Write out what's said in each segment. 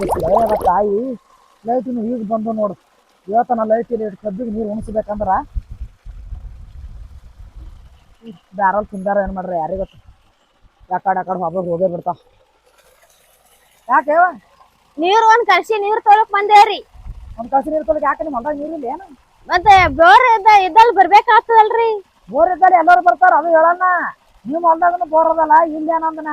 ಬಿಸಿಲು ಅದ ತಾಯಿ. ಲೈಟಿನ ಈಗ ಬಂದು ನೋಡು. ಇವತ್ತನ ಲೈಟ್ ಇಲ್ಲಿ ಇಟ್ಟು ಕಬ್ಬಿಗೆ ನೀರು ಉಣಿಸ್ಬೇಕಂದ್ರ? ಬ್ಯಾರಲ್ ತಿಂದಾರ ಏನ್ ಮಾಡ್ರಿ ಯಾರಿಗೆ ಗೊತ್ತು? ಯಾಕಡೆ ಯಾಕಡೆ ಹಬ್ಬ ಹೋಗೇ ಬಿಡ್ತಾವ ಯಾಕೆ? ನೀರು ಒಂದ್ ಕಸಿ ನೀರು ತೊಳಕ್ ಬಂದೇರಿ ಒಂದ್ ಕಳ್ಸಿ ನೀರು ತೊಳಕ್ ಯಾಕೆ ನಿಮ್ಮ ಹೊಲ್ದಾಗ ನೀರಿಲ್ಲ ಏನು? ಮತ್ತೆ ಬೋರ್ ಇದ್ದ ಇದ್ದಲ್ಲಿ ಬರ್ಬೇಕಾಗ್ತದಲ್ರಿ. ಬೋರ್ ಇದ್ದಲ್ಲಿ ಎಲ್ಲರೂ ಬರ್ತಾರ ಅದು ಹೇಳಣ್ಣ. ನಿಮ್ಮ ಹೊಲ್ದಾಗನು ಬೋರ್ ಅದಲ್ಲ ಇಲ್ಲ ಏನಂದನ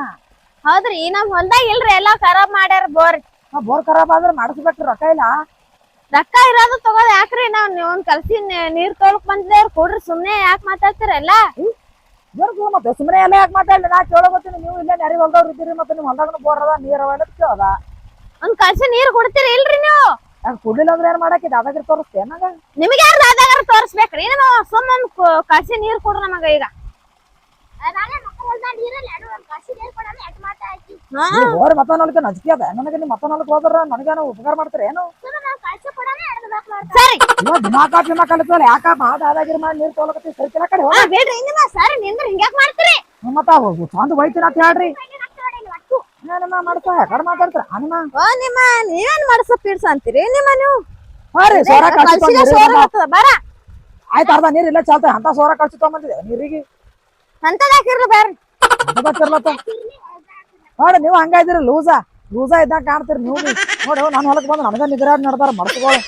ಹೌದ್ರಿ ನಮ್ ಹೊಲ್ದಾಗ ಇಲ್ರಿ ಎಲ್ಲಾ ಖರಾಬ್ ಮಾಡ್ಯಾರ ಬೋರ್. ಬೋರ್ ಖರಾಬ್ ಆದ್ರೆ ಮಾಡಿಸ್ಬೇಕ್ರಿ ರೊಕ್ಕ ಇಲ್ಲ. ರೊಕ್ಕ ಇರೋದು ತಗೋದ್ ಯಾಕ್ರಿ ನಾವ್ ನೀವ್ ಕಲ್ಸಿ ನೀರ್ ತೊಳಕ್ ಅವ್ರು ಕೊಡ್ರಿ ಸುಮ್ನೆ ಯಾಕ್ ಮಾತಾಡ್ತೀರಲ್ಲ ಬರ್ದು ಮತ್ತೆ ಸುಮ್ಮನೆ ಎಲ್ಲ ಯಾಕೆ ಮಾತಾಡಲಿ? ನಾ ಕೇಳೋಗತ್ತೀನಿ ನೀವು ಇಲ್ಲೇ ನೆರೆ ಹೊಲ್ದವ್ರು ಇದ್ದೀರಿ ಮತ್ತೆ ನಿಮ್ಮ ಹೊಲ್ದಾಗನು ಬೋರ್ ಅದ ನೀರ್ ಅವ ಅಂತ ಕೇಳದ? ಒಂದ್ ಕಳ್ಸಿ ನೀರ್ ಕುಡ್ತೀರಿ ಇಲ್ರಿ ನೀವು? ಕುಡ್ಲಿಲ್ಲ ಅಂದ್ರೆ ಏನ್ ಮಾಡಕ್ಕೆ ದಾದಾಗಿರಿ ತೋರಿಸ್ತೇನೆ ನಿಮ್ಗೆ ಯಾರು ದಾದಾಗಾರ ತೋರಿಸ್ಬೇಕ್ರಿ? ಏನೋ ಸುಮ್ಮನೆ ಕಲ್ಸಿ ನೀರ್ ಕೊಡ್ರಿ ನಮಗ ಈಗ. ಹಾ. ಮತ ಮತ್ತ ನಾಲ್ಕು ನಜಿಕೆ ಅದ. ನನಗೆ ನಿಮ್ಮ ಮತ ನಾಲ್ಕು ಹೋದ್ರ ನನಗೇನು ಉಪಕಾರ ಮಾಡ್ತಾರೆ ಏನು? ಸರಿ. ದಿಮಾಕ ಕಲಿತಲ್ಲ ಯಾಕ ಬಾ ದಾದಾಗಿರಿ ಮಾಡಿ ನೀರ್ ತೊಗೊಳಕತ್ತಿ ಸರಿ ಕಡೆ ಬಿಡ್ರಿ ಸರಿ ನಿಂದ್ರಿ ಹಿಂಗ್ಯಾಕ್ ಮಾಡ್ತೀರಿ? ಮತ್ತ ಚಂದ ಬೈತೀನಿ ಅಂತ ಹೇಳ್ರಿ. ಏನಮ್ಮ ಮಾಡ್ತಾ ಕಡೆ ಮಾತಾಡ್ತಾರ? ಓ ನಿಮ್ಮ ನೀವೇನ್ ಮಾಡ್ಸ ಪೀಡ್ಸ ಅಂತೀರಿ ನಿಮ್ಮ ನೀವು? ಹಾ ರೀ ಸೋರ ಕಳ್ಸಿಗೆ ಸೋರ ಬರ. ಆಯ್ತು ಅರ್ಧ ನೀರ್ ಇಲ್ಲ ಚಾಲ್ತ ಅಂತ ಸೋರ ಕಳ್ಸಿ ತಗೊಂಬಂದಿದೆ ನೀರಿಗೆ. ಅಂತದಾಕಿರ್ಲಿ ಬೇಡ್ರಿ ಬರ್ಲತ್ತ ನೋಡಿ ನೀವು ಹಂಗ ಲೂಸಾ ಲೂಸ. ಲೂಸ ಇದ್ದಾಗ ಕಾಣ್ತೀರಿ ನೀವು. ನೋಡಿ ನಾನು ಹೊಲಕ್ಕೆ ಬಂದು ನನಗ ನಿದ್ರಾಡ್ ನಡ್ದಾರ ಮರ್ಸ್ಗಳು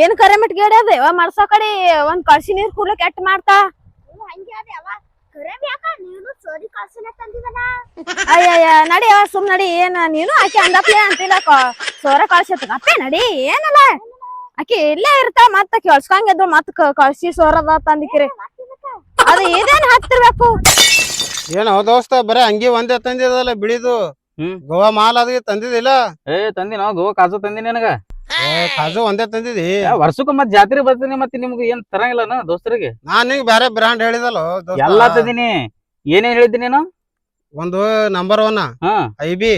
ಏನ್ ಕರೆ ಮಿಟ್ಗೇಡಿ ಅದ ಮರ್ಸೋ ಮಾಡ್ಸೋ ಕಡೆ ಒಂದ್ ಕಳ್ಸಿ ನೀರ್ ಕೂಡ ಎಟ್ ಮಾಡ್ತಾ? ಅಯ್ಯಯ್ಯ ನಡಿ ಸುಮ್ ನಡಿ ಏನ್ ನೀನು ಆಕೆ ಅಂದಪ್ಲೆ ಅಂತಿಲ್ಲ ಕ- ಸೋರ ಕಳ್ಸತ್ ಅಪ್ಪೆ ನಡಿ ಏನಲ್ಲ. ಆಕಿ ಇಲ್ಲೇ ಇರ್ತಾ ಮತ್ತ ಕೆಲ್ಸ್ಕಂಗಿದ್ರು ಮತ್ ಕಳ್ಸಿ ಸೋರದ ತಂದಿಕ್ಕಿರಿ ಅದು ಇದೇನ್ ಹತ್ತಿರ್ಬೇಕು ಏನೋ ದೋಸ್ತ ಬರೇ ಅಂಗಿ ಒಂದೇ ತಂದಿದಲ್ಲ ಬಿಳಿದು. ಗೋವಾ ಮಾಲ್ ಅದ ತಂದಿದಿಲ್ಲ? ಏ ತಂದಿ ನಾವು ಗೋವಾ ಕಾಜು ತಂದಿ ನಿನಗ? ಏ, ಕಾಜು ಒಂದೇ ತಂದಿದಿ. ವರ್ಷಕ್ಕೂ ಮತ್ ಜಾತ್ರೆ ಬರ್ತೀನಿ ಮತ್ತೆ ನಿಮ್ಗೆ ಏನ್ ತರಂಗಿಲ್ಲ ದೋಸ್ತರಿಗೆ? ನಾನ್ ನಿಂಗ್ ಬ್ಯಾರೆ ಬ್ರಾಂಡ್ ಹೇಳಿದಲ್ಲ ಎಲ್ಲಾ ತಂದಿನಿ. ಏನೇನ್ ಹೇಳಿದ್ದಿ ನೀನು? ಒಂದು ನಂಬರ್ ಒನ್ ಐ ಬಿ.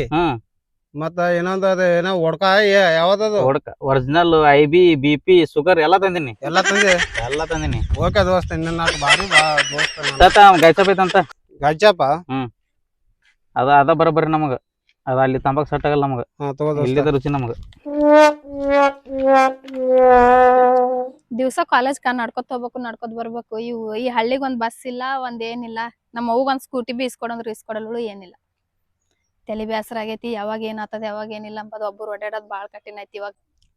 ಮತ್ತ ಇನ್ನೊಂದ್ ಅದ ಏನೋ ಒಡ್ಕ ಯಾವ್ದದು? ಹೊಡ್ಕ original I B B P sugar ಎಲ್ಲಾ ತಂದಿನಿ. ಎಲ್ಲಾ ತಂದಿ? ಎಲ್ಲಾ ತಂದಿನಿ. ಓಕೆ ದೋಸ್ತ ನಿನ್ನ ನಾಲ್ಕು ಬಾರಿ ಬಾ ದೋಸ್ತ ನಾನು. ತಾತ ಗೈಸಬೇಕಂತ ಗಜ್ಜಪ್ಪ ಅದ ಅದ ಬರೋಬ್ಬರಿ ನಮಗ. ಅದ ಅಲ್ಲಿ ತಂಬಾಕ್ ಸೆಟ್ ಆಗಲ್ಲ ನಮಗ. ಹಾ ತಗೋ ದೋಸ್ತ. ಇಲ್ಲಿದ ರುಚಿ ನಮಗ. ದಿವ್ಸ ಕಾಲೇಜ್ ಕಾ ನಡ್ಕೊತ ಹೋಗ್ಬೇಕು ನಡ್ಕೊತ ಬರ್ಬೇಕು. ಇವು ಈ ಹಳ್ಳಿಗ್ ಒಂದ್ ಬಸ್ ಇಲ್ಲ ಒಂದ್ ಏನಿಲ್ಲ. ನಮ್ಮ ಅವ್ಗ ಒಂದ್ ಸ್ಕೂಟಿ ಬಿ ಇಸ್ಕೊಡಂದ್ರು ಇಸ್ಕೊಡಲು ಏನಿಲ್ಲ. ತಲಿ ಬೇಸರ ಆಗೈತಿ ಯಾವಾಗ ಏನಾತದ ಯಾವಾಗ ಏನಿಲ್ಲ ಅಂಬದು ಒಬ್ಬರು ಓಡಾಡೋದ್ ಬಾಳ್ ಕಠಿಣ ಐತಿ ಇವಾಗ.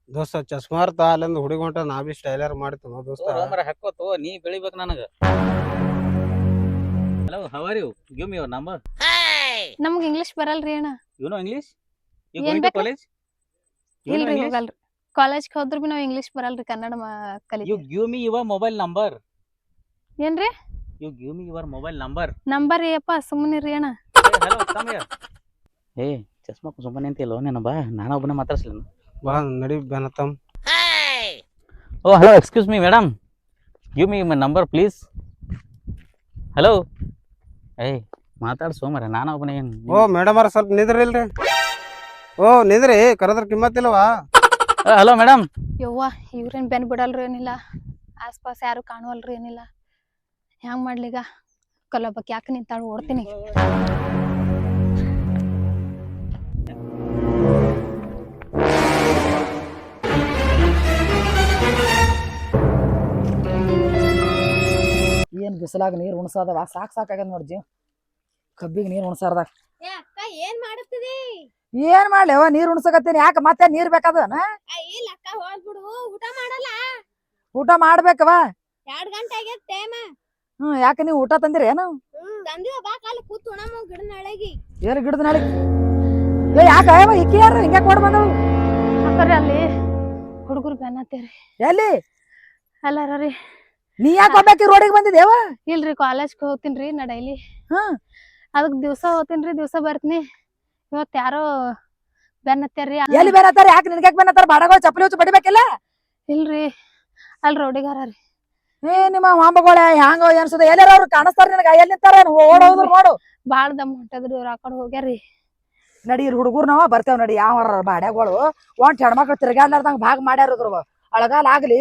ದೋಸ್ತ ಚಸ್ಮಾರ್ತ ಅಲ್ಲಿಂದ ಹುಡುಗ ಹೊಂಟ ನಾ ಬಿ ಸ್ಟೈಲರ್ ಮಾಡ್ತೀವಿ ದೋಸ್ತ. ಹಾಕೋತು ನೀ ಬೆಳಿಬೇಕು ನನಗ. Hello how are you give me your number ನಮ್ಗ್ ಇಂಗ್ಲಿಷ್ ಬರಲ್ರಿ ಅಣ್ಣ. ಯು ನೋ ಇಂಗ್ಲಿಷ್ ಯು ಏನ್ ಗೋಯಿಂಗ್ ಟು ಬೇಕು? ಕಾಲೇಜ್ ಯು ಇಲ್ರಿ ಇಂಗ್ಲಿಷ್ ಹೋಗಲ್ರಿ. ಕಾಲೇಜ್ ಹೋದ್ರು ಬಿ ನಾವ್ ಇಂಗ್ಲಿಷ್ ಬರಲ್ರಿ ಕನ್ನಡ ಯು ಕಲಿತೀವಿ. Give me your mobile number ಏನ್ರಿ? You give me your mobile number number ಏಪ್ಪ ಸುಮ್ಮನಿರಿ ಅಣ್ಣ. ಹಲೋ ಕಮ್ ಹಿಯರ್ ಏ ಚಸ್ಮಾ ಸುಮ್ಮನೆ ಅಂತ ನೀನು ಬಾ. ನಾನು ಒಬ್ಬನೇ ಮಾತಾಡ್ಸಲ್ಲ ಬಾ ನಡಿ ಬೆನತಮ್ ಓ hello excuse me madam give me my number please hello ಏಯ್ ಮಾತಾಡ್ಸು ಮರೆ ನಾನು ಒಬ್ಬನೇ ಏನು ಓ ಮೇಡಮ್ ಅವ್ರ ಸ್ವಲ್ಪ ನಿದ್ರಿಲ್ರಿ ಓ ನಿದ್ರಿ ಕರೆದ್ರ ಕಿಮ್ಮತ್ತಿಲ್ವಾ ಹಲೋ ಮೇಡಮ್ ಯವ್ವ ಇವ್ರೇನ್ ಬೆನ್ ಬಿಡಲ್ರಿ ಏನಿಲ್ಲ. ಆಸ್ಪಾಸ್ ಯಾರು ಕಾಣುವಲ್ರಿ ಏನಿಲ್ಲ. ಹೆಂಗ್ ಮಾಡ್ಲಿಗ ಕಲ್ಲೊಬ್ಬಕ್ಕೆ ಯಾಕೆ ನಿಂತಾಳು? ಓಡ್ತೀನಿ. ಬಿಸಿಲಾಗ ನೀರು ಉಣಸದವ. ಸಾಕ್ ಸಾಕಾಗದ ನೋಡಿ ಜೀವ. ಕಬ್ಬಿಗೆ ನೀರು ಉಣಸಾರ್ದಾಗ. ಅಕ್ಕ ಏನ್ ಮಾಡುತ್ತಿದಿ? ಏನ್ ಮಾಡ್ಲಿ ನೀರು ಉಣ್ಸಕತ್ತೀನಿ. ಯಾಕ ಮತ್ತೆ ನೀರ್ ಬೇಕಾದ ಇಲ್ಲ ಅಕ್ಕ ಹೋಗ್ಬಿಡು ಊಟ ಮಾಡಲ್ಲ? ಊಟ ಮಾಡ್ಬೇಕವ ಎರಡ್ ಗಂಟೆ ಆಗೈತ್ ಟೈಮ್. ಹ್ಮ್ ಯಾಕೆ ನೀವು ಊಟ ತಂದಿರಿ ಏನು? ತಂದಿವ. ಬಾ ಕಾಲ ಕೂತ್ ಉಣಮ ಗಿಡದ ನಳಗಿ. ಏನು ಗಿಡದ ನಾಳೆ ಏ ಯಾಕ ಅಯ್ಯವ ಇಕ್ಕಿ ಯಾರು ಹಿಂಗ್ಯಾಕ ಕೊಡ್ ಬಂದವು. ಅಕ್ಕರಿ ಅಲ್ಲಿ ಹುಡುಗರು ಬೆನ್ನತ್ತೇರಿ. ಎಲ್ಲಿ? ಅಲ್ಲಾರ ರೀ ನೀ ಯಾಕೆ ಹೋಗ್ಬೇಕಿ ರೋಡಿಗೆ ಬಂದಿದೇವ ಇಲ್ರಿ ಕಾಲೇಜ್ಗೆ ಹೋಗ್ತೀನ್ರಿ ನಾ ಡೈಲಿ ಹ್ಮ್ ಅದಕ್ ದಿವ್ಸ ಹೋಗ್ತೀನ್ರಿ ದಿವಸ ಬರ್ತೀನಿ. ಇವತ್ ಯಾರೋ ಬೆನ್ನತ್ತಾರ್ರಿ ಎಲ್ಲಿ ಬೇನತ್ತಾರ ಯಾಕೆ ನಿನ್ಗ್ಯಾಕ್ ಬೇನತ್ತಾರ ಬಾಡಗಳು ಚಪ್ಪಲಿ ಹುಚ್ಚು ಬಡಿಬೇಕಿಲ್ಲ? ಇಲ್ರಿ ಅಲ್ಲಿ ರೋಡಿಗಾರ ರೀ ಏ ನಿಮ್ಮ ಮಾಂಬಗಳ ಹ್ಯಾಂಗ ಅನ್ಸದ ಎಲ್ಲಾರ ಅವ್ರು ಕಾಣಿಸ್ತಾರ ನಿನಗ? ಎಲ್ಲಿ ನಿಂತಾರ? ಓಡೋದ್ರು ನೋಡು. ಬಾಳ ದಮ್ ಹೊಂಟದ್ರಿ ಅವ್ರ ಆ ಕಡೆ ಹೋಗ್ಯಾರಿ ನಡಿ ಹುಡುಗರು ನಾವ ಬರ್ತೇವ್ ನಡಿ. ಯಾವ ಬಾಡ್ಯಾಗಳು. ಒಂಟ್ ಹೆಣ್ಮಕ್ಳು ತಿರ್ಗಾಡ್ಲಾರ್ದಂಗ ಭಾಗ ಮಾಡ್ಯಾರದ್ರು ಅಳಗಾಲ ಆಗ್ಲಿ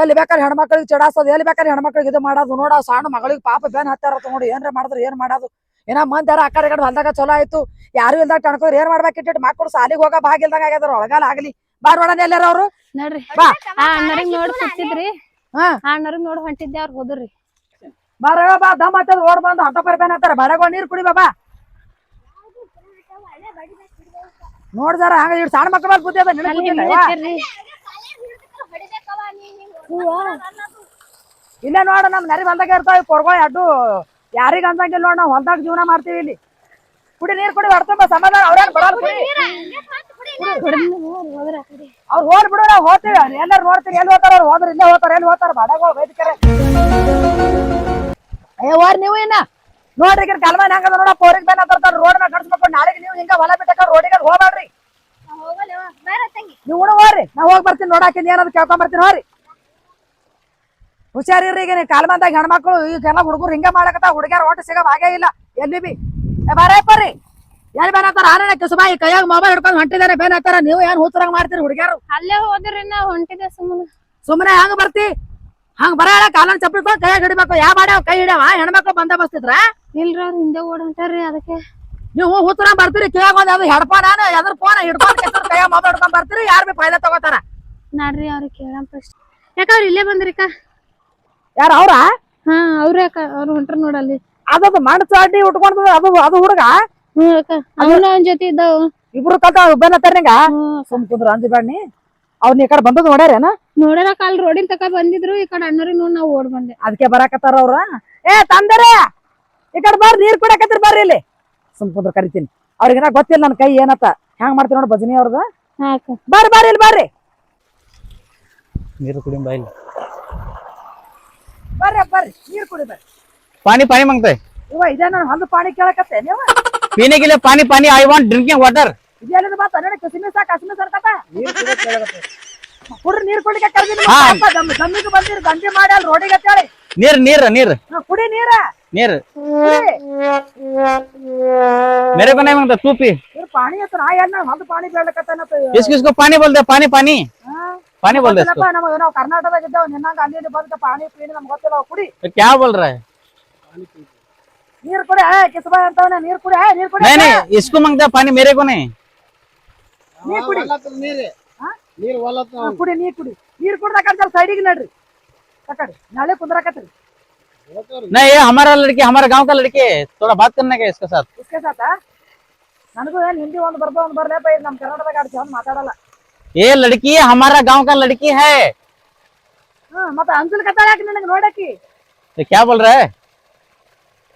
ಎಲ್ಲಿ ಬೇಕಾದ್ರೆ ಹೆಣ್ಮಕ್ಳಿಗೆ ಚಡಾಸೋದು ಎಲ್ಲಿ ಬೇಕಾದ್ರೆ ಹೆಣ್ಮಕ್ಳಿಗೆ ಇದು ಮಾಡೋದು ನೋಡ ಸಣ್ಣ ಮಗಳಿಗೆ ಪಾಪ ಬೇನ್ ಹತ್ತಾರ ನೋಡಿ ಏನ್ರ ಮಾಡಿದ್ರು ಏನ್ ಮಾಡೋದು. ಏನ ಮಂದಿ ಯಾರ ಆ ಕಡೆ ಹೊಲ್ದಾಗ ಚಲೋ ಆಯ್ತು ಯಾರು ಇಲ್ದಾಗ ಟಣ್ಕೋರ್ ಏನ್ ಮಾಡ್ಬೇಕಿಟ್ಟು ಮಕ್ಕಳು ಸಾಲಿಗೆ ಹೋಗ ಭಾಗ ಇಲ್ದಂಗ ಆಗ್ಯದ್ರ ಒಳಗಾಲ ಆಗ್ಲಿ. ಬಾರ್ ಎಲ್ಲಾರ ಅವ್ರು. ನೋಡ್ರಿ. ಬಾ. ಅಣ್ಣರಿಗ್ ಕೂತಿದ್ರಿ ಹಾ. ಆ ಅಣ್ಣರಿಗ್ ನೋಡ್ ಹೊಂಟಿದ್ದೆ ಅವ್ರು ಹೋದ್ರಿ. ಬಾರ ಬಾ ದಮ್ ಹತ್ತದ ಓಡ್ ಬಂದು ಅಂತ ಪರಿಬೇನ್ ಹತ್ತಾರ. ಬಡಗೋ ನೀರ್ ಕುಡಿ ಬಾಬಾ ನೋಡ್ದಾರ ಹಂಗ ಇವ್ ಸಣ್ಣ ಮಕ್ಕಳ ಬುದ್ಧಿ ಅದ ನಿನಗ್ ಇಲ್ಲ. ಇಲ್ಲೇ ನೋಡ ನಮ್ ನರಿ ಬಂದಾಗ ಇರ್ತಾವ ಕೊಡ್ಗೋ ಅಡ್ಡು. ಯಾರಿಗ ಅಂದಂಗಿಲ್ಲ ನೋಡ್ ನಾವ್ ಹೊಲ್ದಾಗ ಜೀವನ ಮಾಡ್ತೀವಿ ಇಲ್ಲಿ. ಕುಡಿ ನೀರ್ ಕುಡಿ ಹೊಡ್ತುಂಬ ಸಮಾಧಾನ. ಅವ್ರೇನ್ ಆ ಕಡೆ. ಅವ್ರು ಹೋದ್ ಬಿಡು ನಾವ್ ಹೋಗ್ತೀವಿ. ಎಲ್ಲಾರು ನೋಡ್ತೀವಿ ಎಲ್ಲಿ ಹೋಗ್ತಾರ ಅವ್ರು ಹೋದ್ರ ಇಲ್ಲೇ ಹೋತಾರ ಎಲ್ಲಿ ಹೋಗ್ತಾರ ಬಡಗೋ ವೈದ್ಯಕರ ಏ ಹೋರ್ ನೀವು ಇನ್ನ. ನೋಡ್ರಿ ಈಗ ಕಲ್ಮಾನ್ ಹೆಂಗದ ನೋಡ ಪೋರಿಗೆ ಬೇನ ಬರ್ತಾರ ರೋಡ್ ಮೇಲೆ ಕಟ್ಸ್ಬೇಕು ನಾಳೆಗೆ ನೀವು ಹಿಂಗ ಹೊಲ ಬಿಟ್ಟಕ ರೋಡಿಗೆ ಹೋಗ್ಬೇಡ್ರಿ ನೀವು ಕೂಡ ಹೋಗ್ರಿ. ನಾ ಹೋಗಿ ಬರ್ತೀನಿ ನೋಡಾಕಿಂದ ಏನಾದ್ರು ಕೇಳ್ಕೊಂಡ್ ಬರ್ತೀನಿ ಹೋರಿ ಹುಷಾರಿರ್ರಿ ಈಗ ನೀವು ಕಾಲ್ಮಂದಾಗ ಹೆಣ್ಮಕ್ಳು ಈಗೆಲ್ಲ ಹುಡುಗರು ಹಿಂಗೆ ಮಾಡಕತ್ತ ಹುಡುಗ್ಯಾರ ಒಟ್ಟು ಸಿಗೋ ಹಾಗೆ ಇಲ್ಲ. ಎಲ್ಲಿ ಬಿ ಏ ಬಾರಪ್ಪ ರೀ ಎಲ್ಲಿ ಬೇನ ಹತ್ತಾರ ಆರನೇ ಈ ಕೈಯಾಗ ಮೊಬೈಲ್ ಹಿಡ್ಕೊಂಡು ಹೊಂಟಿದಾರೆ ಬೇನ ಹತ್ತಾರ ನೀವು ಏನ್ ಹೂತರಂಗ್ ಮಾಡ್ತೀರಿ ಹುಡುಗ್ಯಾರು? ಅಲ್ಲೇ ಹೋದ್ರಿ ನಾ ಹೊಂಟಿದ್ದೆ ಸುಮ್ಮನೆ ಸುಮ್ಮನೆ ಹಂಗ ಬರ್ತಿ? ಹಂಗ ಬರ ಕಾಲನ್ ಚಪ್ಪಲಿ ಕೈಯಾಗ ಹಿಡಿಬೇಕು. ಯಾವ ಮಾಡ್ಯಾವ ಕೈ ಹಿಡ್ಯಾವ? ಹೆಣ್ಮಕ್ಳು ಬಂದ ಬಸ್ತಿದ್ರ ಇಲ್ರಿ ಅವ್ರ ಹಿಂದೆ ಓಡ್ ಹೊಂಟಾರ್ರಿ ಅದಕ್ಕೆ. ನೀವು ಹೂತರ ಬರ್ತೀರಿ ಕೇಳೋ ಒಂದ್ ಯಾವ್ದು ನಾನು ಎದ್ರ ಫೋನ್ ಹಿಡ್ಕೊಂಡು ಕೈಯಾಗ ಮೊಬೈಲ್ ಹಿಡ್ಕೊಂಡ್ ಬರ್ತೀರಿ ಯಾರು ಬಿ ಫಾಯ್ದಾ ತಗೋತಾರ? ನಡ್ರಿ ಅವ್ರಿಗೆ ಕೇಳಂ ಫಸ್ಟ್ ಯಾಕ ಅವ್ರ ಇಲ್ಲೇ ಬಂದ್ರಿಕ? ಯಾರ ಅವ್ರ? ಹಾ ಅವ್ರ ಯಾಕ ಅವ್ರು ಹೊಂಟ್ರ ನೋಡಲ್ಲಿ ಅದದು ಮಣ್ಣು ಚಾಟಿ ಉಟ್ಕೊಂಡ್ ಅದು ಅದು ಹುಡುಗ? ಹ್ಮ್ ಅಕ್ಕ ಅವನ ಅವನ್ ಜೊತೆ ಇದ್ದಾವ. ಇಬ್ರು ಕಲ್ತ ಬೆನ್ನ ತರ್ನಿಂಗ ಸುಮ್ ಕುಂದ್ರ ಅಂಜಿ ಬೇಡ್ನಿ ಅವ್ನ ಈ ಕಡೆ ಬಂದದ್ ನೋಡ್ಯಾರೇನ? ನೋಡ್ಯಾರ ಕಾಲ್ ರೋಡಿನ ತಕ ಬಂದಿದ್ರು ಈ ಕಡೆ ಅಣ್ಣರಿ ನೋಡಿ ನಾವು ಓಡ್ ಬಂದೆ. ಅದಕ್ಕೆ ಬರಾಕತ್ತಾರ ಅವ್ರ? ಏ ತಂದರೆ! ಈ ಕಡೆ ಬರ್ರಿ ನೀರ್ ಕುಡಕತ್ತಿರ್ ಬರ್ರಿ ಇಲ್ಲಿ. ಸುಮ್ಕೊಂಡ್ರು ಕರಿತೀನಿ. ಅವ್ರಿಗಿನ ಗೊತ್ತಿಲ್ಲ ನನ್ನ ಕೈ ಏನತ್ತ. ಹೆಂಗ್ ಮಾಡ್ತೀನಿ ನೋಡಿ ಭಜನಿ ಅವ್ರದ? ಬರ್ರಿ ಬರ್ರಿ ಇಲ್ಲಿ ಬರ್ರಿ ನೀರು ಕುಡಿ ಬಾಯಿಲ್ಲ ಬರ್ರಿ ಬರ್ರಿ ನೀರು ಕುಡಿ ಬರ್ರಿ ಪಾನಿ ಪಾನಿ ಮಂಗ್ತಾಯ್ ಇವ ಇದೇ ನಾನು ಹೊಲದ ಪಾನಿ ಕೇಳಕತ್ತೆ. ನೀವ? ಪೀನಿಗಿಲ್ಲ ಪಾನಿ ಪಾನಿ ಐ ವಾಂಟ್ ಡ್ರಿಂಕಿಂಗ್ ವಾಟರ್ ಇದೆಲ್ಲ ಮಾತು ನೋಡಿ ಕಸಿಮಿಸ ಕಸಿಮಿಸ ಅನ್ಕತ್ತ. ಕುಡ್ರಿ ನೀರು ಕುಡಿಲಿಕ್ಕೆ ಕರೆದಿನಿ. ದಮ್ಮಿಗೆ ಬಂದಿರಿ ದಂಧೆ ಮಾಡಿ ಅಲ್ಲಿ ರೋಡಿಗೆ ಅಂತೇಳಿ ನೀರ್ ನೀರ್ ನೀರ್. ಕುಡಿ ನೀರ. ನೀರ್ ಕುಡಿ मेरे को नहीं मांगता तू पी ಇವ್ರು ಪಾಣಿ ಹತ್ರ ನಾ ಏನ್ ಹೊಂದು ಪಾಣಿ ಬೇಡಕತ್ತನತ್ತ इसको इसको पानी बोलते हैं, पानी पानी पानी बोलते हैं इसको ನಮಗೆ ನಾವು ಕರ್ನಾಟಕದಾಗ ಇದ್ದಾವ ನಿನ್ನಂಗ ಅಲ್ಲಿ ಇಲ್ಲಿ ಬಂದ ಪಾಣಿ ಪೀಣಿ ನಮ್ಗೆ ಗೊತ್ತಿಲ್ಲ ಅವ್ ಕುಡಿ तो क्या बोल रहा है ನೀರ್ ಕುಡಿ ಏ ಕಿಸಬಾಯ್ ಅಂತವನೆ ನೀರ್ ಕುಡಿ ಏ ನೀರ್ ಕುಡಿ नहीं नहीं इसको मांगता है पानी मेरे को नहीं ನೀರ್ ಕುಡಿ ನೀರ್ ಹಾ? ನೀರ್ ಹೊಲತ್ತ ಹಾ, ಕುಡಿ ನೀರ್ ಕುಡಿ ನೀರ್ ಕುಡ್ದಕ್ಕ ಸೈಡಿಗೆ ನಡ್ರಿ ತಕಡಿ ನಾಳೆ ಕುಂದ್ರಕತ್ರಿ नहीं ये हमारा लड़की हमारे गांव का लड़की है थोड़ा बात करने का है इसके साथ ಇಸ್ಕೆ ಸಾತ ನನಗೂ ಏನ್ ಹಿಂದಿ ಒಂದ್ ಬರ್ದ ಒಂದ್ ಬರ್ಲೇಪ ಇದು ನಮ್ ಕರ್ನಾಟಕದಾಗ ಆಡ್ತಿ ಒಂದ್ ಮಾತಾಡಲ್ಲ ये लड़की हमारा गांव का लड़की है ಹ್ಮ್ ಮತ್ತ ಅಂಜಲ್ ಕತ್ತಾಳ ಯಾಕೆ ನನಗೆ ನೋಡಕಿ तो क्या बोल रहा है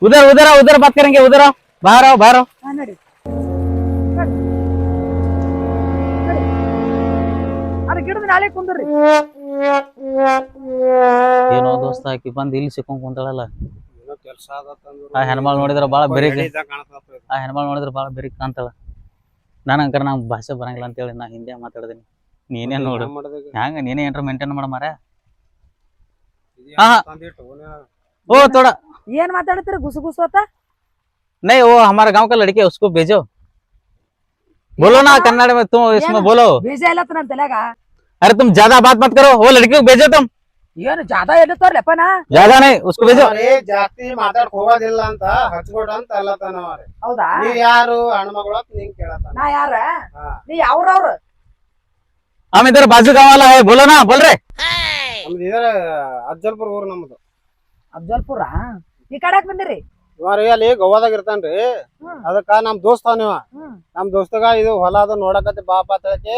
उधर उधर आओ उधर बात करेंगे उधर आओ बाहर आओ बाहर आओ ಹಾ ನಡಿ ನಡಿ. ನಡಿ. ಅದು ಗಿಡದ ನಾಳೆ ಕುಂದ್ರಿ ಏನೋ ದೋಸ್ತ ಆಕಿ ಬಂದ್ ಇಲ್ಲಿ ಸಿಕ್ಕೊಂಡ್ ಕುಂತಾಳಲ್ಲ ಕೆಲಸ ಆ ಹೆಣ್ಮಳ್ ನೋಡಿದ್ರ ಬಾಳ ಬೆರಿಕ್ ಕಾಣತ್ತ ಆ ಹೆಣ್ಮಳ್ ನೋಡಿದ್ರ ಬಾಳ ಬೆರಿಕ್ ಕಾಣ್ತಾಳ ನಾನು ಅಂಕರ್ ನಂಗೆ ಭಾಷೆ ಬರಂಗಿಲ್ಲ ಅಂತೇಳಿ ನಾ ಹಿಂದೆ ಮಾತಾಡ್ತೀನಿ ನೀನೇ ನೋಡು ಹ್ಯಾಂಗ ನೀನೇ ಏನ್ರ ಮೇಂಟೈನ್ ಮಾಡ ಮಾರ ಹಾ. ओ थोड़ा ಏನ್ ಮಾತಾಡ್ತೀರಿ ಗುಸು ಗುಸು ಅತ್ತ नहीं वो हमारे गांव का लड़की है उसको भेजो बोलो ना कन्नड़ में तुम इसमें बोलो ಬೀಜ ಇಲ್ಲತ್ತ ನನ್ ತಲೆಗ अरे तुम ज्यादा बात मत करो वो लड़की को भेजो तुम ಏನು ಜಾದಾ ಎಲ್ಲಿತ್ತೋರ್ಲೆಪ್ಪನ ज्यादा नहीं उसको भेजो ಜಾಸ್ತಿ ಮಾತಾಡ್ ಹೋಗೋದಿಲ್ಲ ಅಂತ ಹಚ್ಕೊಡ ಅಂತ ಅಲ್ಲತಾನ ಅವ್ರೆ ಹೌದಾ ನೀವ್ ಯಾರು ಹೆಣ್ಮಗಳು ಅಂತ ನಿಂಗ್ ಕೇಳತಾನ ನಾ ಯಾರ ಹಾ. ನೀ ಯಾವ್ರವ್ರು हम इधर बाजू गाँव वाला है बोलो ना बोल रहे ನಮ್ದು ಇದರ ಅಜ್ಜಲ್ಪುರ ಊರು ನಮ್ದು ಅಫ್ಜಲ್ಪುರ ಈ ಕಡೆಕ್ ಬಂದಿರಿ ಇವ್ರಿ ಅಲ್ಲಿ ಗೋವಾದಾಗ ಇರ್ತಾನ್ರಿ ಹ್ಮ್. ಅದಕ್ಕ ನಮ್ ದೋಸ್ತ ಅವ್ನಿವ ಹ್ಮ್ ನಮ್ ದೋಸ್ತಗ ಇದು ಹೊಲ ಅದು ನೋಡಕತ್ತಿ ಬಾಪ ಅಂತೇಳಿ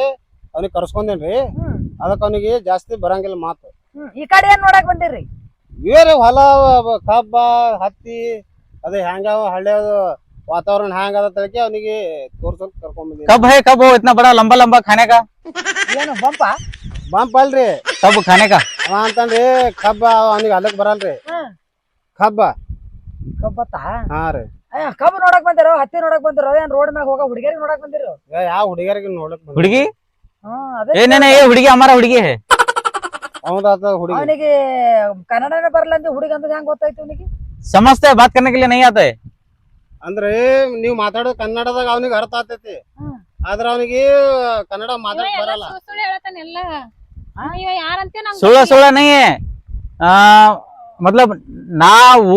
ಅವ್ನಿಗೆ ಕರ್ಸ್ಕೊಂಡೇನ್ರಿ ಹ್ಮ್ ಅದಕ್ಕ ಅವನಿಗೆ ಜಾಸ್ತಿ ಬರಂಗಿಲ್ಲ ಮಾತು ಹ್ಮ್ ಈ ಕಡೆ ಏನ್ ನೋಡಕ್ ಬಂದಿರಿ ಇವೇರಿ ಹೊಲ ಕಬ್ಬ ಹತ್ತಿ ಅದೇ ಹ್ಯಾಂಗ ಹಳ್ಳಿ ವಾತಾವರಣ ಹ್ಯಾಂಗ ಅದ ತಳಕೆ ಅವನಿಗೆ ತೋರ್ಸಕ್ ಕರ್ಕೊಂಡ್ कब है कब वो इतना बड़ा लंबा लंबा खाने का ಏನು ಬಂಪ ಬಂಪ್ ಅಲ್ರಿ कब खाने का ಅವ ಅಂತಂದ್ರಿ ಕಬ್ಬ ಅವನಿಗೆ ಅಲ್ಲಕ್ ಬರಲ್ರಿ ಹ್ಮ್. ಕಬ್ಬ ಕಬ್ಬತ್ತ ಹಾ ರೀ ಕಬ್ಬು ನೋಡಕ್ ಬಂದಿರೋ ಹತ್ತಿ ನೋಡಕ್ ಬಂದಿರೋ ಏನ್ ರೋಡ್ ಮ್ಯಾಗ ಹೋಗೋ ಹುಡುಗಿಯರಿ ನೋಡಕ್ ಬಂದಿರೋ ಯಾವ ಹುಡುಗಿಯರಿಗೆ ನೋಡಕ್ ಬಂದ हुड़गी ಏನೇನೆ ಏ ಹುಡುಗಿ ಅಮರ ಹುಡುಗಿ. ಅವನದ ಹುಡುಗಿ. ಅವನಿಗೆ ಕನ್ನಡನೇ ಬರಲ್ಲ ಅಂದ್ರೆ ಹುಡುಗ ಅಂತ ಹೆಂಗ್ ಗೊತ್ತಾಯ್ತು ಅವನಿಗೆ? ಸಮಸ್ತೆ ಬಾತ್ ಕರ್ನೆ ನೈ ನಹೀ ಅಂದ್ರೆ ನೀವು ಮಾತಾಡೋ ಕನ್ನಡದಾಗ ಅವನಿಗೆ ಅರ್ಥ ಆಗ್ತೈತಿ. ಆದ್ರ ಅವನಿಗೆ ಕನ್ನಡ ಮಾತಾಡ ಬರಲ್ಲ. ಸುಳ್ಳು ಹೇಳ್ತಾನೆಲ್ಲ ಅಯ್ಯೋ ಆ ಮತ್ಲಬ್ ನಾವು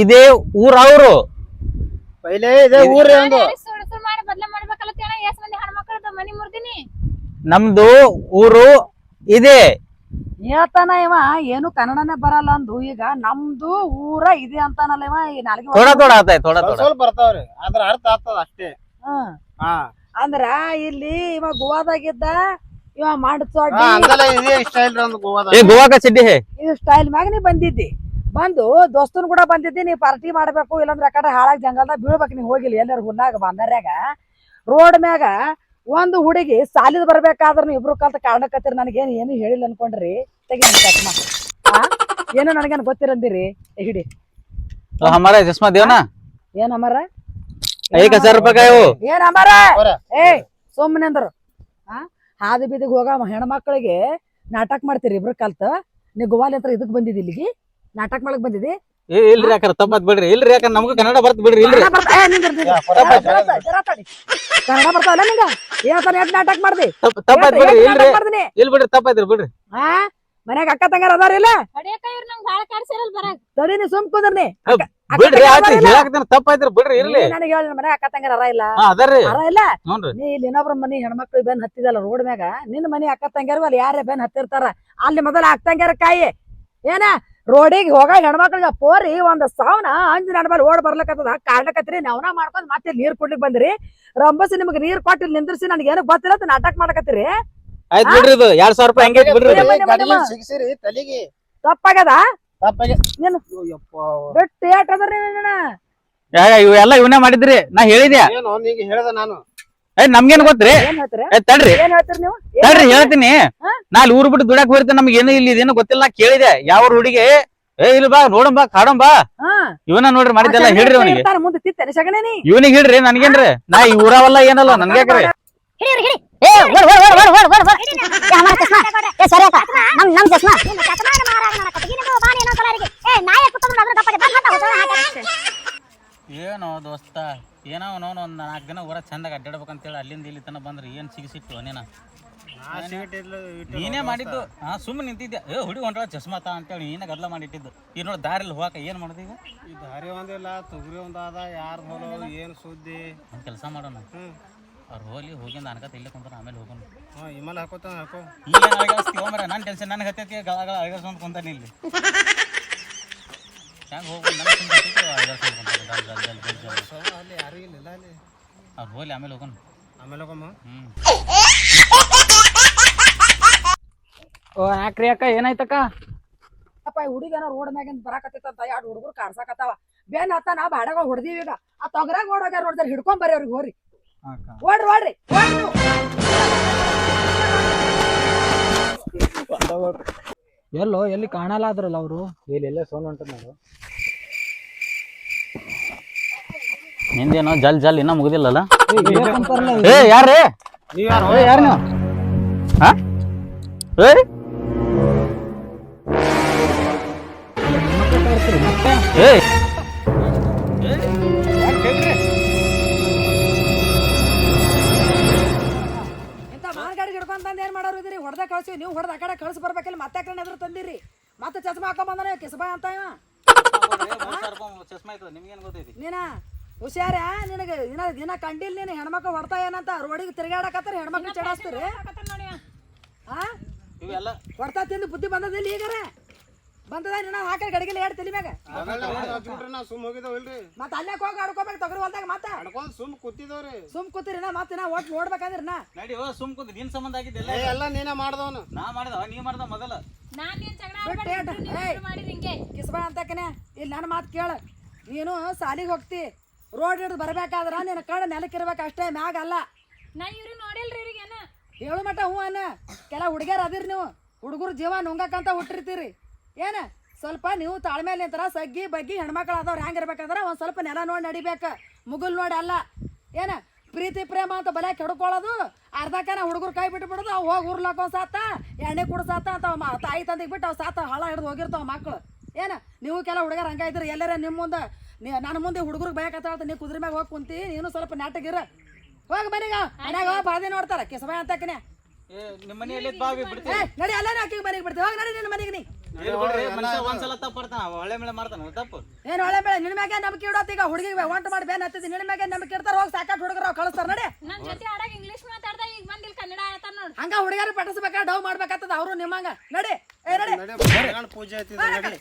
ಇದೇ ಊರವರು. ಪೈಲೆ ಇದೇ ಊರೇ ಒಂದು ನಮ್ದು ಊರು ಇದೆ. ಹೇಳ್ತಾನ ಇವ ಏನು ಕನ್ನಡನೇ ಬರಲ್ಲ ಅಂದು. ಈಗ ನಮ್ದು ಊರ ಇದೆ ಅಂತಾನಲ್ಲ ಇವ ಈ ನಾಲ್ಗೆ ಥೋಡ ಥೋಡ ಆತಾಯ್ ಥೋಡ ಸ್ವಲ್ಪ ಥೋಡ ಸ್ವಲ್ಪ ಬರ್ತಾವ್ರಿ. ಅದ್ರ ಅರ್ಥ ಆಗ್ತದ ಅಷ್ಟೇ. ಹ್ಮ್. ಹಾ. ಅಂದ್ರ ಇಲ್ಲಿ ಇವ ಗೋವಾದಾಗಿದ್ದ ಇವ ಹಾ, ಮಾಡ್ಸೋಡಿ ಹಂಗಲ್ಲ ಇದೇ ಇಷ್ಟ ಇಲ್ರಿ ಒಂದು ಗೋವಾದ ಏ ಗೋವಾಕ ಚಡ್ಡಿ ಹೇ. ಇದು ಸ್ಟೈಲ್ ಮ್ಯಾಗ ನೀ ಬಂದಿದ್ದಿ. ಬಂದು ದೋಸ್ತನ್ ಕೂಡ ಬಂದಿದ್ದಿ ನೀ ಪಾರ್ಟಿ ಮಾಡ್ಬೇಕು ಇಲ್ಲಾಂದ್ರೆ ಆ ಕಡೆ ಹಾಳಾಗಿ ಜಂಗಲ್ದಾಗ ಬೀಳ್ಬೇಕು ನೀ ಹೋಗಿಲ್ಲ ಎಲ್ಲರ ಹುಲ್ಲಾಗ ಬಂದರ್ಯಾಗ. ರೋಡ್ ಮ್ಯಾಗ ಒಂದು ಹುಡುಗಿ ಸಾಲಿದ್ ಬರ್ಬೇಕಾದ್ರ ನೀವು ಇಬ್ರು ಕಲ್ತ ಕಾರಣಕತ್ತೀರಿ ನನಗೇನು ಏನು ಹೇಳಿಲ್ಲ ಅನ್ಕೊಂಡ್ರಿ ತೆಗಿ ನಿನ್ ಚಸ್ಮಾ ಆ ಏನು ನನಗೇನು ಗೊತ್ತಿರಂದಿರಿ ಏ ಹಿಡಿ तो हमारा चश्मा दियो ना ಏನ್ ಅಮರ एक हजार रुपए का है वो ಏನ್ ಅಮರ ಅವ್ರ. ಏ ಸುಮ್ಮನೆ ಅಂದ್ರು ಆ ಹಾದಿ ಬೀದಿಗೆ ಹೋಗ ಹೆಣ್ಮಕ್ಳಿಗೆ ನಾಟಕ ಮಾಡ್ತೀರಿ ಇಬ್ರು ಕಲ್ತ ನೀ ಗೋವಾಲಿ ಹತ್ರ ಇದಕ್ ಬಂದಿದ್ದಿ ಇಲ್ಲಿಗೆ ನಾಟಕ ಮಾಡಕ್ ಬಂದಿದ್ದಿ ಏ ಇಲ್ರಿ ಯಾಕಾರ ತಪ್ಪತ್ ಬಿಡ್ರಿ. ಇಲ್ರಿ ಯಾಕ ನಮಗೂ ಕನ್ನಡ ಬರ್ತ ಬಿಡ್ರಿ ಇಲ್ರಿ. ಕನ್ನಡ ಬರ್ತಾ- ಏ, ನಿಂದ್ರ್, ನಿಂದ್ರ್. ತಡಿ, ಕನ್ನಡ ಬರ್ತಾವಲ್ಲ ನಿಂಗ? ಏನ್ ಎಷ್ಟ್ ನಾಟಕ ಮಾಡ್ದಿ? ತಪ್ಪ ತಪ್ಪತ್ ಬಿಡ್ರಿ ಎಷ್ಟ್ ಇಲ್ರಿ. ನಾಟಕ ಇಲ್ ಬಿಡ್ರಿ ತಪ್ಪೈತ್ರಿ ಬಿಡ್ರಿ. ಆ? ಮನ್ಯಾಗ ಅಕ್ಕ ತಂಗಾರ ಅದಾರ ಇಲ್ಲ? ಕಡಿಯಕ ಇವ್ರು ನಂಗ್ ಬಾಳ ಕಾಡ್ಸಿರಲ್ ಬರಾಕ್. ತಡಿ ನೀ ಸುಮ್ ಕುಂದ್ರಿ ಬಿಡ್ರಿ ಆಯ್ತು ಹೇಳಾಕತ್ತೀನಿ ತಪ್ಪೈತ್ರಿ ಬಿಡ್ರಿ ಇರ್ಲಿ. ನನಗೆ ಹೇಳಿ ಮನೆ ಅಕ್ಕ ತಂಗಾರ ಅರ ಇಲ್ಲ. ಹಾ ಅದರ್ರಿ ಅರ ಇಲ್ಲ? ನೋಡ್ರಿ ನೀ ಇಲ್ಲಿ ಇನ್ನೊಬ್ರ ಮನಿ ಹೆಣ್ಮಕ್ಳು ಬೆನ್ ಹತ್ತಿದಲ್ಲ ರೋಡ್ ಮ್ಯಾಗ? ನಿನ್ನ ಮನಿ ಅಕ್ಕ ತಂಗ್ಯಾರು ಅಲ್ಲಿ ಯಾರೇ ಬೆನ್ ಹತ್ತಿರ್ತಾರ? ಅಲ್ಲಿ ಮೊದಲ ಅಕ್ಕ ತಂಗ್ಯಾರ ಕಾಯಿ. ಏನ? ರೋಡಿಗೆ ಹೋಗ ಹೆಣ್ಮಕ್ಳಿಗೆ ಪೋರಿ ಒಂದ್ ಸಾವನ ಅಂಜ್ ನನ್ನ ಮೇಲೆ ಓಡ್ ಬರ್ಲಕತ್ತದ. ಕಾಡ್ಲಕತ್ರಿ ನಾವ್ನ ಮಾಡ್ಕೊಂಡ್ ಮತ್ತೆ ಇಲ್ಲಿ ನೀರ್ ಕುಡ್ಲಿಕ್ ಬಂದ್ರಿ. ರಂಬಸಿ ನಿಮ್ಗೆ ನೀರ್ ಕೊಟ್ಟಿಲ್ ನಿಂದ್ರಿಸಿ ನನಗೆ ಏನಕ್ ಗೊತ್ತಿಲ್ಲ ಅಂತ ನಾಟಕ ಮಾಡಕತ್ತೀರಿ ಆಯ್ತು ಬಿಡ್ರಿ ಇದು ಎರಡ್ ಸಾವಿರ ರೂಪಾಯಿ ಹಂಗೆ ಬಿಡ್ರಿ ಇದು. ಮನೆ, ಮನೆ, ಮನೆ. ಸಿಗಿಸಿರಿ ತಲಿಗೆ. ತಪ್ಪಾಗದ ತಪ್ಪಾಗೆ ಏನು? ಯಪ್ಪ ಬಿಟ್ಟು ಏಟ್ ಅದ್ರಿ ಇವೆಲ್ಲ ಇವನೇ ಮಾಡಿದ್ರಿ. ನಾ ಹೇಳಿದ್ಯಾ? ಏನು ನಿಂಗೆ ಹೇಳ್ದೆ ನಾನು. ಏ ನಮ್ಗೇನ್ ಗೊತ್ತ್ರಿ? ಏನ್ ಹೇಳ್ತೀರಿ? ಏ ತಡ್ರಿ. ಏನ್ ಹೇಳ್ತೀರಿ ನೀವು? ಏನ್ ತಡ್ರಿ ಹೇಳ್ತೀರಿ? ಹೇಳ್ತೀನಿ. ಹಾ? ನಾ ಅಲ್ಲಿ ಊರ್ ಬಿಟ್ಟು ದುಡಕ್ ಹೋಗಿರ್ತೇನೆ ನಮ್ಗೆ ಏನು ಇಲ್ಲಿ ಇದೇನು ಗೊತ್ತಿಲ್ಲ ನಾ ಕೇಳಿದೆ. ಯಾವ ಹುಡುಗಿ? ಏ ಇಲ್ಲಿ ಬಾ ನೋಡಂ ಬಾ ಕಾಡಂ ಬಾ. ಹಾ. ಇವನ ನೋಡ್ರಿ ಮಾಡಿದ್ದೆಲ್ಲ ಆ ಅವನಿಗೆ. ಇರ್ತಾರ ಮುಂದೆ ತಿತ್ತನೆ ಶಗಣಿ ಇವನಿಗೆ ಹೇಳ್ರಿ ನನ್ಗೇನ್ರಿ. ನಾ ಈ ಊರವಲ್ಲ ಏನಲ್ಲ ನನ್ಗೆ ಏ ಓಡ್ ಓಡ್ ಓಡ್ ಓಡ್ ಓಡ್ ಓಡ್ ಏ ಹಮಾರ ಚಸ್ಮಾ? ಏ ಸರಿ ಅಕ್ಕ ನಮ್ ನಮ್ ಚಸ್ಮಾ? ಏನೋ ದೋಸ್ತ. ಏನೋ ಅವನವನು ಒಂದು ನಾಲ್ಕು ದಿನ ಊರ ಚಂದಾಗ ಅಡ್ಡಾಡ್ಬೇಕಂತೇಳಿ ಅಲ್ಲಿಂದ ಇಲ್ಲಿ ತನಕ ಬಂದ್ರೆ ಏನು ಸಿಗಿಸಿಟ್ಟು ನೀನ? ನೀನೇ ಮಾಡಿದ್ದು ಹಾಂ ಸುಮ್ಮನೆ ನಿಂತಿದ್ದೆ ಏ ಹುಡಿ ಹೊಂಟ್ರ ಚಸ್ಮಾತ ಅಂತೇಳಿ ನೀನೇ ಗದ್ಲ ಮಾಡಿಟ್ಟಿದ್ದು. ಈ ನೋಡಿ ದಾರಿಲಿ ಹೋಗಕ್ಕೆ ಏನು ಮಾಡೋದು ಈಗ? ಈ ದಾರಿ ಒಂದಿಲ್ಲ ತೊಗರಿ ಒಂದಾದ ಯಾರು ಹೊಲ ಏನು ಸುದ್ದಿ? ಒಂದು ಕೆಲಸ ಮಾಡೋಣ. ಅವ್ರು ಹೋಗ್ಲಿ ಹೋಗಿಂದ ಅನ್ಕತ್ತೆ ಇಲ್ಲೇ ಕುಂತಾರ ಆಮೇಲೆ ಹೋಗೋಣ. ಹಾಂ ಇಮಲ್ ಹಾಕೋತಾನ ಹಾಕೋ. ಈಗ ಅಳಗಾಸ್ತೀವ ಮರ ನನ್ನ ಟೆನ್ಷನ್ ನನಗೆ ಹತ್ತೈತಿ ಗಳ ಗಳ ಅಳಗಾಸ್ಕೊಂತ ಕುಂತಾನೆ ಇಲ್ಲಿ ಹೆಂಗೆ ಹೋಗ್ಬೋದು ನನಗೆ ತುಂಬ ಹತ್ತೈತಿ ಅಳಗಾಸ್ಕೊಂತ ಕುಂತಾನೆ ಜಲ್ ಜಲ್ ಜಲ್ ಜಲ್ ಜಲ್ ಸೊ ಅಲ್ಲಿ ಯಾರು ಇಲ್ಲ ಅಲ್ಲಿ. ಅವ್ರು ಹೋಗ್ಲಿ ಆಮೇಲೆ ಹೋಗೋಣ. ಆಮೇಲೆ ಹೋಗಮ್ಮ. ಹ್ಮ್. ಓ ಯಾಕ್ರಿ ಅಕ್ಕ ಏನಾಯ್ತಕ್ಕ? ಅಪ್ಪ ಹುಡುಗನ ರೋಡ್ ಮ್ಯಾಗಿಂದ ಬರಾಕತ್ತಿತ್ತಂತ ಎರಡು ಹುಡುಗರು ಕಾಡ್ಸಾಕತ್ತಾವ. ಬೇನ್ ಹತ್ತ ನಾ ಬಾಡಗ ಹೊಡ್ದೀವಿ ಈಗ. ಆ ತೊಗರಾಗ ಓಡೋಗ್ಯಾರ ನೋಡ್ದಾರ ಹಿಡ್ಕೊಂಡ್ ಬರ್ರಿ ಅವ್ರಿಗೆ ಹೋರಿ ಓಡ್ರಿ ಓಡ್ರಿ. ಎಲ್ಲೋ ಎಲ್ಲಿ ಕಾಣಲ್ಲ ಆದ್ರಲ್ಲ ಅವರು ಎಲ್ಲೇ ಸೋನ್ ಹೊಂಟದ ನೋಡು. ನಿಂದೇನೋ ಜಲ್ ಜಲ್ ಇನ್ನ ಮುಗಿದಿಲ್ಲಲ್ಲ? ಏ ಯಾರೇ ನೀವ್ ಯಾರು? ಏ ಯಾರು ನೀವು? ಹಾ? ಏ? ಏ? ಇಂಥ ಮಾರ್ಗಾಡಿ ಹಿಡ್ಕೊಂಡ್ ತಂದು ಏನ್ ಮಾಡೋರು ಇದ್ರಿ? ಹೊಡೆದ ಕಳ್ಸಿವಿ ನೀವು ಹೊಡೆದ ಆ ಕಡೆ ಕಳ್ಸಿ ಬರ್ಬೇಕಿಲ್ಲ ಮತ್ತೆ ಆ ಕಡೆ ಎದುರು ತಂದಿರಿ? ಮತ್ತೆ ಚಸ್ಮಾ ಹಾಕೊಂಡ್ ಬಂದಾನೆ ಕಿಸಬಾ ಅಂತ ಇವ? ಚಸ್ಮಾ ಆಯ್ತು ನಿಮ್ಗೇನು ಗೊತ್ತೈತಿ? ನೀನ? ಹುಷಾರ ನಿನಗೆ ದಿನ ದಿನ ಕಂಡಿಲ್ಲ ನೀನು ಹೆಣ್ಮಕ್ಳು ಹೊಡ್ತಾ ಏನಂತ ರೋಡಿಗೆ ತಿರುಗಾಡಕತ್ತಾರ ಹೆಣ್ಮಕ್ಳು ಚಡಾಸ್ತೀರಿ. ಹಾ ಇವೆಲ್ಲ ಹೊಡ್ತಾ ತಿಂದು ಬುದ್ಧಿ ಬಂದದಿಲ್ಲ ಈಗಾರ? ಬಂದದ ನಿನ್ನ ಹಾಕಿ ಗಡಿಗೆಲ್ಲ ಎರಡು ತಲಿ ಮ್ಯಾಗ? ಸುಮ್ ಹೋಗಿದಾವ್ ಇಲ್ರಿ. ಮತ್ತೆ ಅಲ್ಲೇ ಹೋಗಿ ಆಡ್ಕೋಬೇಕು ತೊಗರಿ ಹೊಲ್ದಾಗ ಮತ್ತೆ? ಅಡ್ಕೊಂಡ್ ಸುಮ್ ಕೂತಿದವ್ರಿ ಸುಮ್ ಕೂತಿರಿ ನಾ ಮತ್ತೆ ನಾ ಒಟ್ಟು ನೋಡ್ಬೇಕಂದ್ರಿ ನಾ? ನಡಿ ಓ ಸುಮ್ ಕೂತ್ ನಿನ್ ಸಂಬಂಧ ಆಗಿದ್ದೆಲ್ಲ ಏ ಎಲ್ಲ ನೀನೇ ಮಾಡ್ದವನು. ನಾ ಮಾಡ್ದ ನೀ ಮಾಡ್ದ ಮೊದಲ. ನಾನ್ ಏನ್ ಜಗಳ ಮಾಡಿರಿ ಹಿಂಗೆ? ಕಿಸ್ಬಾ ಅಂತಕನೆ ಇಲ್ಲಿ ನನ್ನ ಮಾತು ಕೇಳ. ನೀನು ಸಾಲಿಗೆ ಹೋಗ್ತಿ ರೋಡ್ ಹಿಡಿದು ಬರ್ಬೇಕಾದ್ರ ನಿನ್ನ ಕಣ್ಣು ನೆಲಕ್ಕಿರ್ಬೇಕು ಅಷ್ಟೇ ಮ್ಯಾಗ ಅಲ್ಲ ನಾ ಇವ್ರಿಗೆ ನೋಡಿಲ್ರಿ ಇವ್ರಿಗೇನ ಹೇಳು ಮಟ್ಟ ಹ್ಞೂ ಅನ್ನ. ಕೆಲ ಹುಡುಗಿಯರ್ ಅದಿರಿ ನೀವು. ಹುಡುಗರು ಜೀವ ನುಂಗಕ್ಕಂತ ಹುಟ್ಟಿರ್ತೀರಿ. ಏನ? ಸ್ವಲ್ಪ ನೀವು ತಾಳ್ಮೇಲೆ ನಿಂತರ ಸಗ್ಗಿ ಬಗ್ಗಿ ಹೆಣ್ಮಕ್ಳು ಅದಾವ್ರು ಹ್ಯಾಂಗಿರ್ಬೇಕಂದ್ರೆ ಇರ್ಬೇಕಂದ್ರೆ ಒಂದು ಸ್ವಲ್ಪ ನೆಲ ನೋಡಿ ನಡಿಬೇಕು. ಮುಗುಲ್ ನೋಡಿ ಅಲ್ಲ. ಏನ? ಪ್ರೀತಿ ಪ್ರೇಮ ಅಂತ ಬಲೆ ಕೆಡ್ಕೊಳ್ಳೋದು ಅರ್ಧಕ್ಕನ ಹುಡುಗರು ಕೈ ಬಿಟ್ಟು ಬಿಡೋದು. ಅವು ಹೋಗಿ ಉರ್ಲಾಕೋ ಸಾತ ಎಣ್ಣೆ ಕುಡ್ಸಾತ ಅಂತ ಅವ ತಾಯಿ ತಂದಿಗೆ ಬಿಟ್ಟು ಅವು ಸಾತ ಹಳ ಹಿಡ್ದು ಹೋಗಿರ್ತಾವ ಮಕ್ಕಳು ಏನ? ನೀವು ಕೆಲ ಹುಡುಗರು ಹಂಗ ಇದ್ರಿ ಎಲ್ಲರ ನಿಮ್ಮ ಮುಂದೆ ನೀ ನಾನು ಮುಂದೆ ಹುಡುಗರಿಗೆ ಬೇಕತ್ತ ನೀ ಕುದುರೆ ಮ್ಯಾಗ ಹೋಗಿ ಕುಂತಿ ನೀನು ಸ್ವಲ್ಪ ನಾಟಕಿರ ಹೋಗಿ ಮನೆಗ ಮನ್ಯಾಗ ಹೋಗಿ ಬಾದೆ ನೋಡ್ತಾರ ಕಿಸಬಾಯ್ ಅಂತಕನೆ ನಿಮ್ಮ ಮನೆಯಲ್ಲಿ ಬಾವಿ ಬಿಡ್ತೀವಿ ನಡಿ ಅಲ್ಲೇ ಆಕಿಗೆ ಮನೆಗೆ ಬಿಡ್ತೀವಿ ಹೋಗಿ ನಡಿ ನಿನ್ನ ಮನೆಗೆ ನೀ. ಮನುಷ್ಯ ಒಂದ್ಸಲ ತಪ್ಪು ಮಾಡ್ತಾನ ಒಳ್ಳೆ ಮೇಲೆ ಮಾಡ್ತಾನ ತಪ್ಪು. ಏನ್ ಒಳ್ಳೆ ಬೆಳೆ ನಿನ್ನ ಮ್ಯಾಗೆ ನಂಬಿಕೆ ಇಡೋತ್ ಈಗ ಹುಡುಗಿಗೆ ಒಂಟ ಮಾಡಿ ಬೇನ್ ಹತ್ತಿದ್ ನಿನ್ನ ಮ್ಯಾಗೆ ನಂಬಿಕೆ ಇಡ್ತಾರ ಹೋಗಿ ಸಾಕಾಟ್ ಹುಡುಗರು ಕಳಿಸ್ತಾರ ನಡಿ. ನನ್ನ ಜೊತೆ ಆಡಾಗ ಇಂಗ್ಲಿಷ್ ಮಾತಾಡ್ದ ಈಗ ಬಂದಿಲ್ಲ ಕನ್ನಡ ಆಡ್ತಾನ ನೋಡ್. ಹಂಗ ಹುಡುಗರು ಪಟಸ್ಬೇಕಾ ಡವ್ ಮಾಡ್ಬೇಕಾಗ್ತದ ಅವರು ನಿಮ್ಮಂಗ. ನಡಿ. ಏ ನಡಿ. ಪೂಜೆ ಐತಿ ನಡಿ